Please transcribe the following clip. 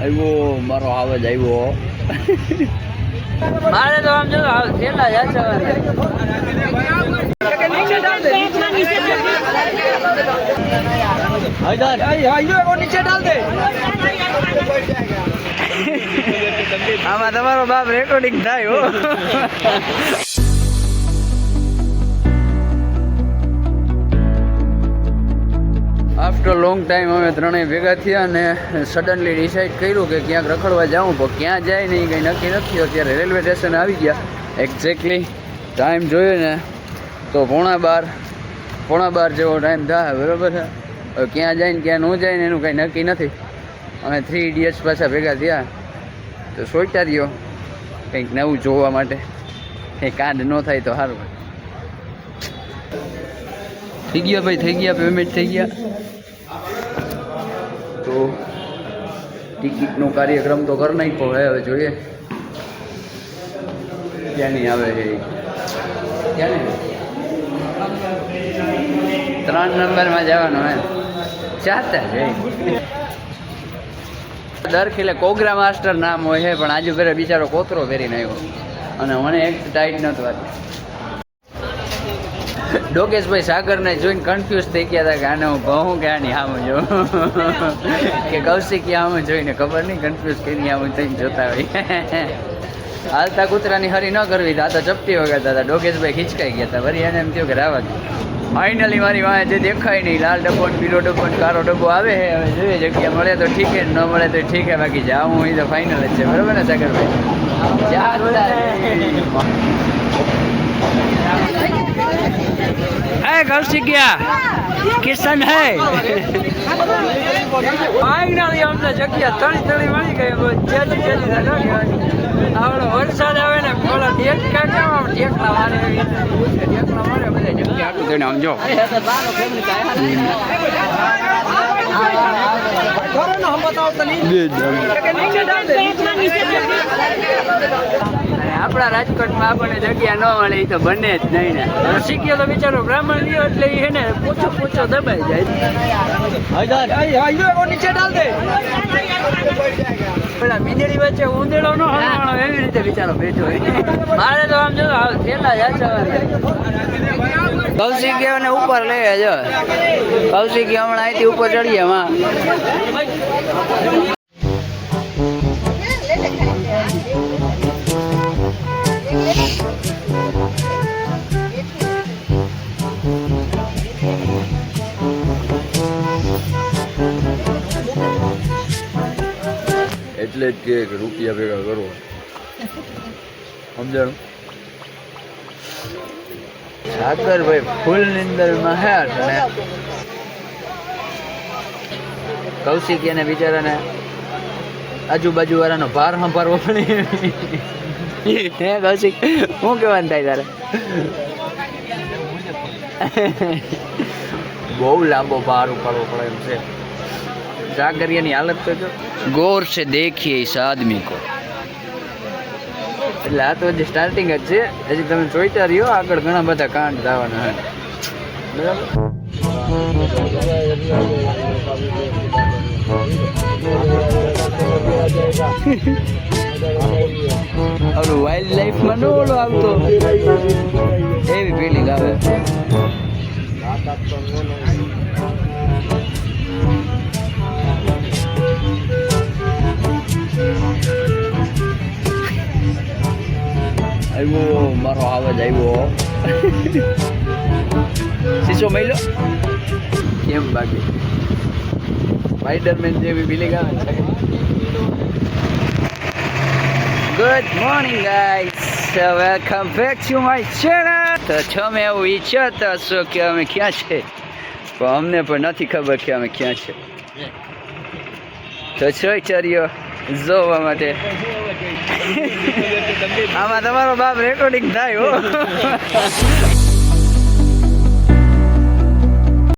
આવ્યો મારો આવાજ આવ્યો. મારે તો આમ જો કેટલા જાય છે આમાં તમારો બાપ રેકોર્ડિંગ થાય હો. લોંગ ટાઈમ અમે ત્રણેય ભેગા થયા અને સડનલી ડિસાઈડ કર્યું કે ક્યાંક રખડવા જાઉં, પણ ક્યાં જાય ને એ કંઈ નક્કી નથી. અત્યારે રેલવે સ્ટેશન આવી ગયા. એક્ઝેક્ટલી ટાઈમ જોયો ને તો પોણા બાર પોણા બાર જેવો ટાઈમ થાય, બરાબર છે? હવે ક્યાં જાય ને ક્યાં ન જાય ને એનું કંઈ નક્કી નથી. અમે થ્રી ઇડિયટ્સ પાછા ભેગા થયા. તો સોચતા રહ્યો, કંઈક નવું જોવા માટે. કંઈ કાંડ ન થાય તો સારું. થઈ ગયા ભાઈ, થઈ ગયા પેમેન્ટ થઈ ગયા. તો ટિકિટનો કાર્યક્રમ તો કરી નાખ્યો હે હવે જોઈએ. ક્યાંની આવે છે? ક્યાંની? ત્રણ નંબરમાં જવાનું હે ચાહતા છે. દર ખીલે, કોગરા માસ્ટર નામ હોય છે, પણ આજુ ફેરે બિચારો કોતરો પહેરીને આવ્યો. અને મને એક ટાઈટ નહોતું વાગ્યું ડોકેશભાઈ સાગરને જોઈને કન્ફ્યુઝ થઈ ગયા હતા કે આને હું કહું કે આની આમ જો કે કૌશિક આમ જોઈને ખબર નહીં કન્ફ્યુઝ કરીને આમ થઈને જોતા હોય હાલતા કૂતરાની હરી ન કરવી તો આ તો ચપટી વગાડતા હતા ડોકેશભાઈ ખીચકાઈ ગયા હતા વળી એને એમ થયું કે રાવા ફાઇનલી મારી વાંહે જે દેખાય નહીં લાલ ડબ્બો ને પીળો ડબ્બો ને કાળો ડબ્બો આવે છે હવે જોઈએ જગ્યા મળે તો ઠીક છે, ન મળે તો ઠીક છે, બાકી જાઉં હું તો ફાઇનલ જ છે, બરોબર ને સાગરભાઈ જા है कौशिक क्या કિશન હે ફાઇનલી અમને જગ્યા તળી તળી મળી ગઈ બોલ જેજી જેજી થાય ન કહેવાય. આવડો વરસાદ આવે ને પેલા ટેકકા કેમ આમ ટેકલા મારે એવી રીતે ટેકલા મારે બધા જગ્યા આટલું જોઈને સમજો અને આપણા રાજકોટમાં આપણને જગ્યા ન મળે એ તો બને જ નહીં ને. શીખ્યો તો બિચારો બ્રાહ્મણ લ્યો એટલે એ ને પૂછો પૂછો દબાઈ જાય. પેલા મીંદડી વચ્ચે ઉંદેડો નો એવી રીતે બિચારો બેઠો હોય. મારે તો આમ જો થેલા જાચવા કૌશિક ને ઉપર લઈ જો કૌશિક હમણાં અહીંથી ઉપર ચડીએ એટલે જ કે રૂપિયા ભેગા કરો. સમજાણું? સાગરભાઈ ફૂલ નિંદરમાં હે અને કૌશિક એને બિચારાને આજુબાજુ વાળાનો ભાર સંભાળવો પડે. હે કૌશિક, શું કહેવાનું થાય તારે? બહુ લાંબો ભાર ઉપાડવો પડે એમ છે. સાગરિયાની હાલત તો જો ગૌર से देखिए इस आदमी को એટલે આ તો હજી સ્ટાર્ટિંગ જ છે હજી તમે જોઈતા રહ્યો આગળ ઘણા બધા કાંડ થવાના હે બરાબર ઓલું વાઇલ્ડ લાઈફમાં નો ઓલો આવતો એવી ફિલિંગ આવે આવ્યો, મારો આવાજ આવ્યો. શીશો મહિલો કેમ બાકી? સ્પાઈડરમેન જેવી ફિલિંગ આવે છે good morning guys welcome back to my channel તો તમે એવું ઈચ્છતા છો કે અમે ક્યાં છે? પણ અમને પણ નથી ખબર કે અમે ક્યાં છે. તો છો ચર્યો જોવા માટે. આમાં તમારો બાપ રેકોર્ડિંગ થાય હો.